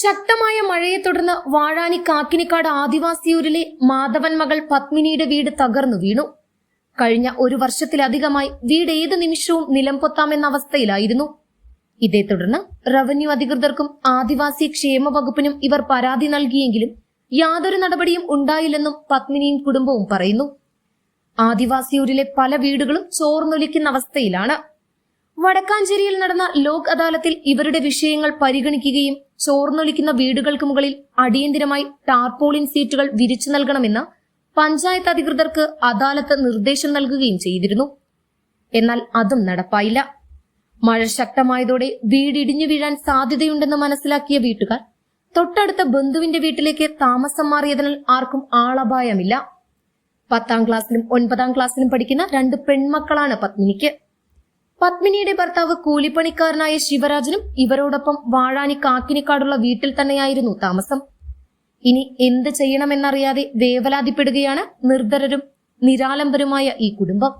ശക്തമായ മഴയെ തുടർന്ന് വാഴാനി കാക്കിനിക്കാട് ആദിവാസിയൂരിലെ മാധവൻ മകൾ പത്മിനിയുടെ വീട് തകർന്നു വീണു. കഴിഞ്ഞ ഒരു വർഷത്തിലധികമായി വീട് ഏത് നിമിഷവും നിലംപൊത്താമെന്ന അവസ്ഥയിലായിരുന്നു. ഇതേ തുടർന്ന് റവന്യൂ അധികൃതർക്കും ആദിവാസി ക്ഷേമ വകുപ്പിനും ഇവർ പരാതി നൽകിയെങ്കിലും യാതൊരു നടപടിയും ഉണ്ടായില്ലെന്നും പത്മിനിയും കുടുംബവും പറയുന്നു. ആദിവാസിയൂരിലെ പല വീടുകളും ചോർന്നൊലിക്കുന്ന അവസ്ഥയിലാണ്. വടക്കാഞ്ചേരിയിൽ നടന്ന ലോക് അദാലത്തിൽ ഇവരുടെ വിഷയങ്ങൾ പരിഗണിക്കുകയും ചോർന്നൊലിക്കുന്ന വീടുകൾക്ക് മുകളിൽ അടിയന്തിരമായി ടാർപോളിൻ സീറ്റുകൾ വിരിച്ചു നൽകണമെന്ന് പഞ്ചായത്ത് അധികൃതർക്ക് അദാലത്ത് നിർദ്ദേശം നൽകുകയും ചെയ്തിരുന്നു. എന്നാൽ അതും നടപ്പായില്ല. മഴ ശക്തമായതോടെ വീടിടിഞ്ഞു വീഴാൻ സാധ്യതയുണ്ടെന്ന് മനസ്സിലാക്കിയ വീട്ടുകാർ തൊട്ടടുത്ത ബന്ധുവിന്റെ വീട്ടിലേക്ക് താമസം മാറിയതിനാൽ ആർക്കും ആളപായമില്ല. പത്താം ക്ലാസ്സിലും ഒൻപതാം ക്ലാസ്സിലും പഠിക്കുന്ന രണ്ട് പെൺമക്കളാണ് പത്മിനിക്ക്. പത്മിനിയുടെ ഭർത്താവ് കൂലിപ്പണിക്കാരനായ ശിവരാജനും ഇവരോടൊപ്പം വാഴാനി കാക്കിനിക്കാടുള്ള വീട്ടിൽ തന്നെയായിരുന്നു താമസം. ഇനി എന്ത് ചെയ്യണമെന്നറിയാതെ വേവലാതിപ്പെടുകയാണ് നിർദ്ധരരും നിരാലംബരുമായ ഈ കുടുംബം.